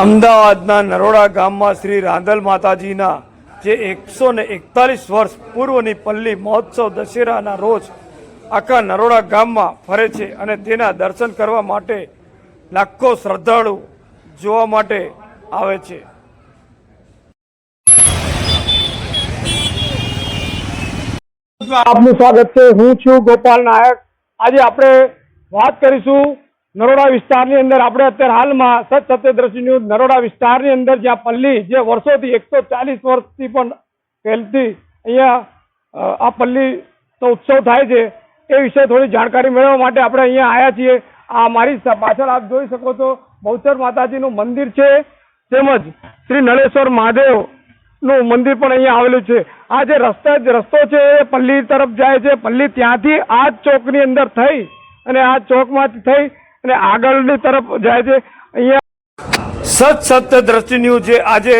અમદાવાદના નરોડા ગામમાં શ્રી રાંધલ માતાજીના જે એકસો ને એકતાલીસ વર્ષ પૂર્વની પલ્લી મહોત્સવ દશેરાના રોજ આખા નરોડા ગામમાં ફરે છે અને તેના દર્શન કરવા માટે લાખો શ્રદ્ધાળુ જોવા માટે આવે છે. આપનું સ્વાગત છે. હું છું ગોપાલ નાયક. આજે આપણે વાત કરીશું નરોડા વિસ્તારની અંદર આપણે અત્યારે હાલમાં સત સત્યદ્રષ્ટિ ન્યૂઝ નરોડા વિસ્તારની અંદર જ્યાં પલ્લી જે વર્ષોથી એકસો ચાલીસ વર્ષથી પણ પહેલથી અહીંયા આ પલ્લી તો ઉત્સવ થાય છે, એ વિશે થોડી જાણકારી મેળવવા માટે આપણે અહીંયા આવ્યા છીએ. આ મારી પાછળ આપ જોઈ શકો છો, બહુચર માતાજીનું મંદિર છે, તેમજ શ્રી નળેશ્વર મહાદેવનું મંદિર પણ અહીંયા આવેલું છે. આ જે રસ્તા, રસ્તો છે એ પલ્લી તરફ જાય છે. પલ્લી ત્યાંથી આ ચોકની અંદર થઈ અને આ ચોકમાંથી થઈ અને આગળની તરફ જાય છે. અહીંયા સત સત્ય દ્રષ્ટિ ન્યૂઝ આજે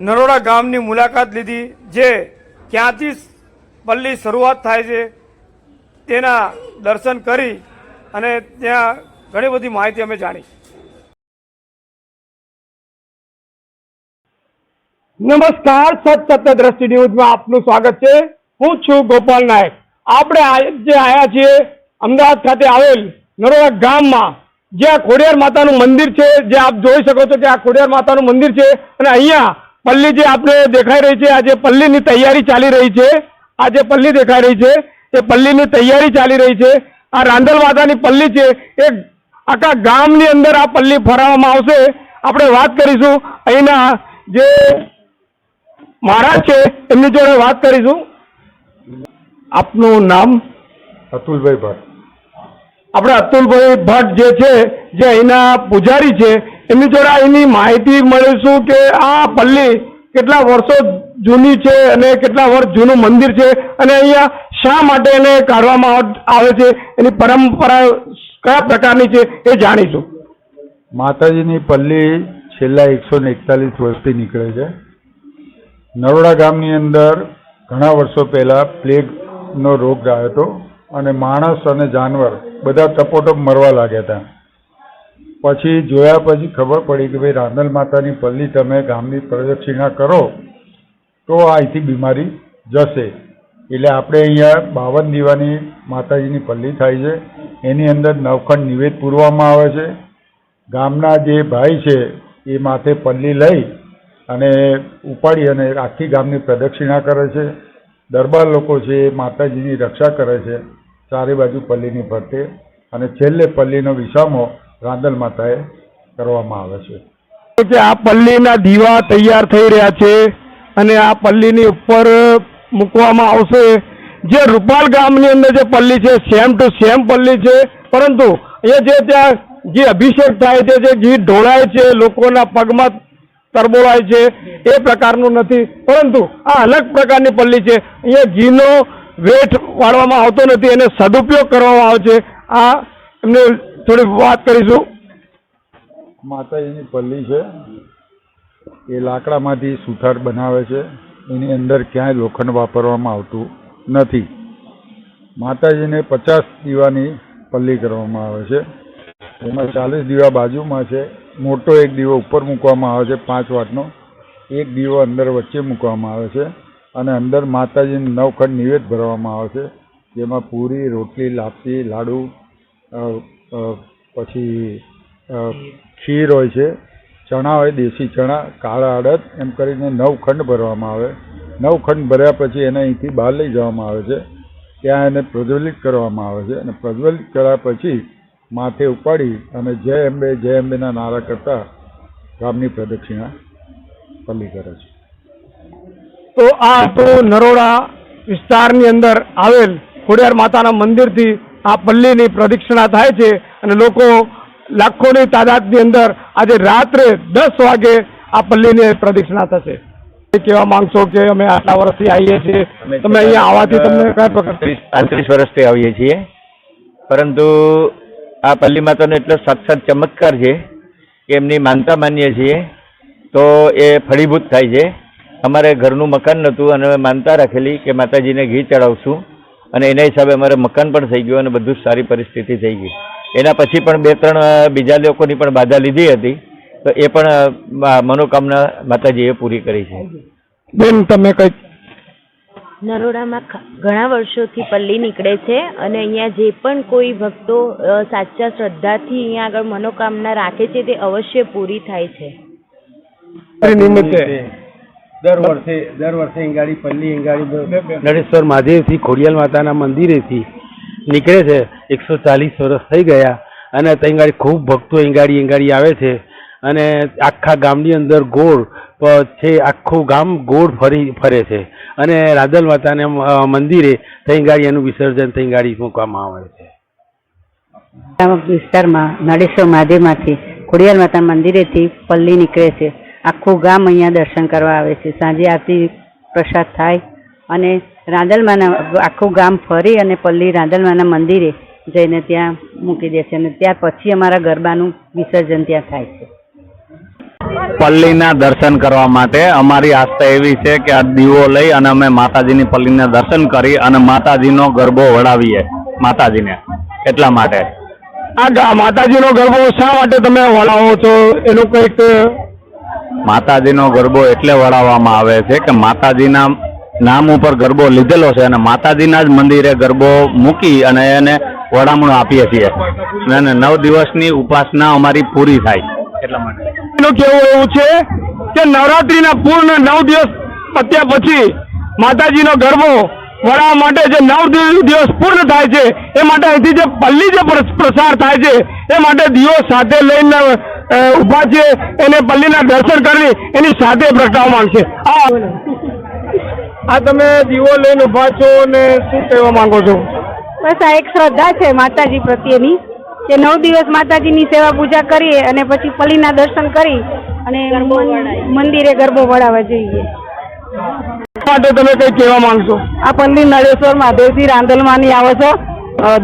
નરોડા ગામની મુલાકાત લીધી જે ક્યાંથી પલ્લી શરૂઆત થાય છે તેના દર્શન કરી અને ત્યાં ઘણી બધી માહિતી અમે જાણી. નમસ્કાર સત સત્ય દ્રષ્ટિ ન્યૂઝમાં આપનું સ્વાગત છે. હું છું ગોપાલ નાયક. આપણે આજે આવ્યા છીએ અમદાવાદ ખાતે આવેલ નરોડા ગામમાં જ્યાં ખોડિયાર માતાનું મંદિર છે, જે આપ જોઈ શકો છો કે આ ખોડિયાર માતાનું મંદિર છે અને અહીંયા પલ્લી જે આપણે દેખાઈ રહી છે આજે પલ્લીની તૈયારી ચાલી રહી છે, આ જે પલ્લી દેખાઈ રહી છે, એ પલ્લીની તૈયારી ચાલી રહી છે. આ રાંધલ માતાની પલ્લી છે, એ આખા ગામની અંદર આ પલ્લી ફરાવવામાં આવશે. આપણે વાત કરીશું અહીંના જે મહારાજ છે, એમની જોડે વાત કરીશું. આપનું નામ? અતુલભાઈ ભટ્ટ. આપણે અતુલભાઈ ભટ્ટ જે છે, જે અહીંના પૂજારી છે, એમની જોડે એની માહિતી મળીશું કે આ પલ્લી કેટલા વર્ષો જૂની છે અને કેટલા વર્ષ જૂનું મંદિર છે અને અહીંયા શા માટે એને કાઢવામાં આવ- આવે છે, એની પરંપરા કયા પ્રકારની છે એ જાણીશું. માતાજીની પલ્લી છેલ્લા એકસો ને એકતાલીસ વર્ષથી નીકળે છે. નરોડા ગામની અંદર ઘણા વર્ષો પહેલાં પ્લેગનો રોગ આવ્યો હતો. અને માણસ અને જાનવર બધા ટપોટપ મરવા લાગ્યા હતા. પછી જોયા પછી ખબર પડી કે ભાઈ રાંદલ માતાની પલ્લી તમે ગામની પ્રદક્ષિણા કરો તો અહીંથી બીમારી જશે. એટલે આપણે અહીંયા બાવન દીવાની માતાજીની પલ્લી થાય છે. એની અંદર નવખંડ નિવેદ પૂરવામાં આવે છે. ગામના જે ભાઈ છે એ માથે પલ્લી લઈ અને ઉપાડી અને આખી ગામની પ્રદક્ષિણા કરે છે. દરબાર લોકો છે એ માતાજીની રક્ષા કરે છે. ચારે બાજુ પલ્લીની ફરતે અને છેલ્લે પલ્લીનો વિસામો રાંદલ માતાએ કરવામાં આવે છે. કે આ પલ્લીના દીવા તૈયાર થઈ રહ્યા છે અને આ પલ્લીની ઉપર મૂકવામાં આવશે. જે રૂપાલ ગામની અંદર જે પલ્લી છે સેમ ટુ સેમ પલ્લી છે, પરંતુ એ જે ત્યાં જે અભિષેક થાય છે, જે ઘી ઢોળાય છે, લોકોના પગમાં તરબોળાય છે, એ પ્રકારનું નથી. પરંતુ આ અલગ પ્રકારની પલ્લી છે. અહીંયા ઘીનો વેઠ વાળવામાં આવતો નથી એને સદુપયોગ કરવામાં આવે છે. આ એમને થોડી વાત કરીશું. માતાજીની પલ્લી છે. એ લાકડામાંથી સુથાર બનાવે છે. એની અંદર ક્યાંય લોખંડ વાપરવામાં આવતું નથી. માતાજીને પચાસ દીવાની પલ્લી કરવામાં આવે છે. એમાં ચાલીસ દીવા બાજુમાં છે. મોટો એક દીવો ઉપર મૂકવામાં આવે છે પાંચ વાટનો. એક દીવો અંદર વચ્ચે મૂકવામાં આવે છે. અને અંદર માતાજીને નવખંડ નિવેદ ભરવામાં આવે છે, જેમાં પૂરી, રોટલી, લાપસી, લાડુ પછી ખીર હોય છે, ચણા હોય, દેશી ચણા, કાળા અડદ, એમ કરીને નવ ખંડ ભરવામાં આવે. નવ ખંડ ભર્યા પછી એને અહીંથી બહાર લઈ જવામાં આવે છે. ત્યાં એને પ્રજ્વલિત કરવામાં આવે છે અને પ્રજ્વલિત કર્યા પછી માથે ઉપાડી અને જય અંબે, જય અંબેના નારા કરતા ગામની પ્રદક્ષિણા પલ્લી કરે છે. તો આ તો નરોડા વિસ્તારની અંદર આવેલ ખોડિયાર માતાના મંદિરથી આ પલ્લીની પ્રદક્ષિણા થાય છે અને લોકો લાખોની તાદાદની અંદર આજે રાત્રે દસ વાગે આ પલ્લીની પ્રદક્ષિણા થશે. એ કહેવા માંગશો કે અમે આટલા વર્ષથી આવીએ છીએ. તમે અહીંયા આવવાથી તમને કયા પ્રકાર ત્રીસ પાંત્રીસ વર્ષથી આવીએ છીએ. પરંતુ આ પલ્લી માતાનો એટલો સાક્ષાત ચમત્કાર છે કે એમની માનતા માનીએ છીએ. તો એ ફળીભૂત થાય છે. અમારે ઘરનું મકાન નહોતું અને અમે માનતા રાખેલી કે માતાજીને ઘી ચડાવશું. અને એના હિસાબે અમારે મકાન પણ થઈ ગયું અને બધું સારી પરિસ્થિતિ થઈ ગઈ. એના પછી પણ બે ત્રણ બીજા લોકોની પણ બાધા લીધી હતી. તો એ પણ મનોકામના માતાજીએ પૂરી કરી છે. બેન તમે કઈ નરોડામાં ઘણા વર્ષોથી પલ્લી નીકળે છે અને અહીંયા જે પણ કોઈ ભક્તો સાચા શ્રદ્ધાથી અહીંયા આગળ મનોકામના રાખે છે તે અવશ્ય પૂરી થાય છે. નિમિત્તે. દર વર્ષે દર વર્ષે ઈંગાડી પલ્લી ઈંગાડી નરેશ્વર મહાદેવથી ખોડિયાલ માતાના મંદિરેથી નીકળે છે. એકસો ચાલીસ વર્ષ થઈ ગયા અને ત્યાં ગાડી ખૂબ ભક્તો ઈંગાડી ઈંગાડી આવે છે. અને આખા ગામની અંદર ગોળ છે આખું ગામ ગોળ ફરી ફરે છે. અને રાદલ માતાને મંદિરે ત્યાં ગાડી એનું વિસર્જન ત્યાં ગાડી મૂકવામાં આવે છે. વિસ્તારમાં નળેશ્વર મહાદેવમાંથી ખોડિયાલ માતા મંદિરેથી પલ્લી નીકળે છે. આખું ગામ અહીંયા દર્શન કરવા આવે છે. સાંજે આરતી પ્રસાદ થાય અને રાંદલમાના આખું ગામ ફરી અને પલ્લી રાંદલમાના મંદિરે જઈને ત્યાં મૂકી દે છે અને ત્યાર પછી અમારા ગરબાનું વિસર્જન ત્યાં થાય છે. પલ્લીના દર્શન કરવા માટે અમારી આસ્થા એવી છે કે આ દીવો લઈ અને અમે માતાજીની પલ્લીના દર્શન કરી અને માતાજીનો ગરબો વડાવીએ. માતાજીને. એટલા માટે. આ માતાજીનો ગરબો શા માટે તમે વળાવો છો? એનું કંઈક માતાજીનો ગરબો એટલે વડાવવામાં આવે છે કે માતાજીના નામ ઉપર ગરબો લીધેલો છે અને માતાજીના જ મંદિરે ગરબો મૂકી અને એને વડામણું આપીએ છીએ. અને નવ દિવસની ઉપાસના અમારી પૂરી થાય. એટલા માટે. કેવું એવું છે કે નવરાત્રીના પૂર્ણ નવ દિવસ પત્યા પછી માતાજીનો ગરબો વળાવવા માટે જે નવ દિવ- દિવસ પૂર્ણ થાય છે, એ માટે અહીંથી જે પલ્લી જે પ્રસાર થાય છે, એ માટે દીવો સાથે લઈને ઊભા છે એને પલ્લીના દર્શન કરી એની સાથે પ્રગટાવવા છે આ આ તમે દીવો લઈને ઊભા છો અને શું કહેવા માંગો છો? બસ આ એક શ્રદ્ધા છે માતાજી પ્રત્યેની કે નવ દિવસ માતાજીની સેવા પૂજા કરીએ અને પછી પલ્લીના દર્શન કરી અને મંદિરે ગરબો વળાવવા જઈએ. માટે તમે કઈ કહેવા માંગશો? આ પલ્લી નળેશ્વર મહાદેવથી રાંદલમાની આવે છો.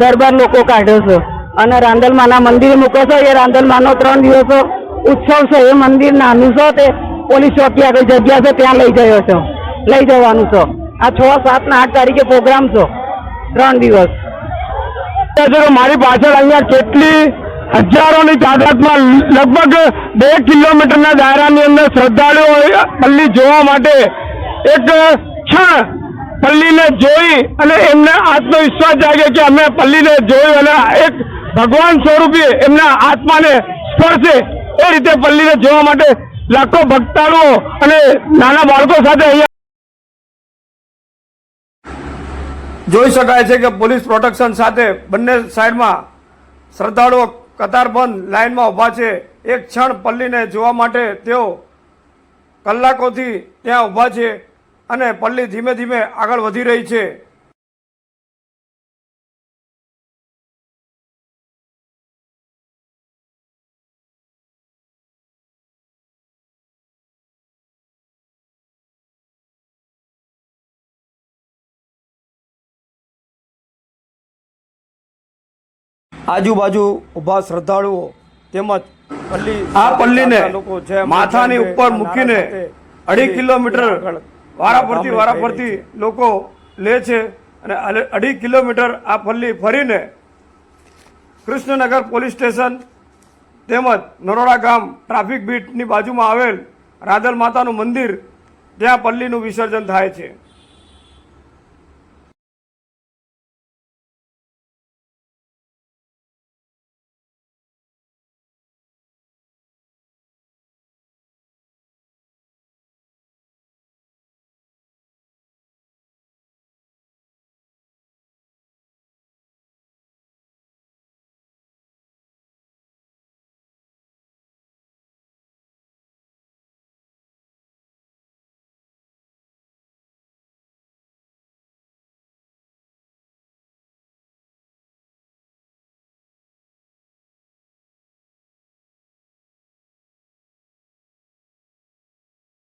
દરબાર લોકો કાઢ્યો છે. અને રાંદલમાના મંદિરે મૂકે છે. એ રાંદલમાનો ત્રણ દિવસો ઉત્સવ છે. એ મંદિર નાનું છે તે પોલીસ ચોકી આગળ જગ્યા છે. ત્યાં લઈ જયો છો. લઈ જવાનું છો. આ છ, સાત ને આઠ તારીખે પ્રોગ્રામ છે. ત્રણ દિવસ. મારી પાછળ અહીંયા કેટલી હજારોની તાદાદમાં લગભગ બે કિલોમીટરના દાયરાની અંદર શ્રદ્ધાળુઓ પલ્લી જોવા માટે એક ક્ષણ પલ્લીને જોઈ અને એમને આત્મવિશ્વાસ જાગે કે અમે પલ્લીને જોયું અને એક ભગવાન સ્વરૂપે એમના આત્માને સ્પર્શે એ રીતે પલ્લીને જોવા માટે લાખો ભક્તાળુઓ અને નાના બાળકો સાથે અહીંયા જોઈ શકાય છે કે પોલીસ પ્રોટેક્શન સાથે બંને સાઈડમાં શ્રદ્ધાળુઓ કતારબંધ લાઇનમાં ઊભા છે. એક ક્ષણ પલ્લીને જોવા માટે તેઓ કલાકોથી ત્યાં ઊભા છે અને પલ્લી ધીમે ધીમે આગળ વધી રહી છે. આજુબાજુ ઊભા શ્રદ્ધાળુઓ તેમજ પલ્લી આ પલ્લીને માથાની ઉપર મૂકીને અઢી કિલોમીટર વારાફરતી વારાફરતી લોકો લે છે અને અઢી કિલોમીટર આ પલ્લી ફરીને કૃષ્ણનગર પોલીસ સ્ટેશન તેમજ નરોડા ગામ ટ્રાફિક બીટની બાજુમાં આવેલ રાધલ માતાનું મંદિર ત્યાં પલ્લીનું વિસર્જન થાય છે.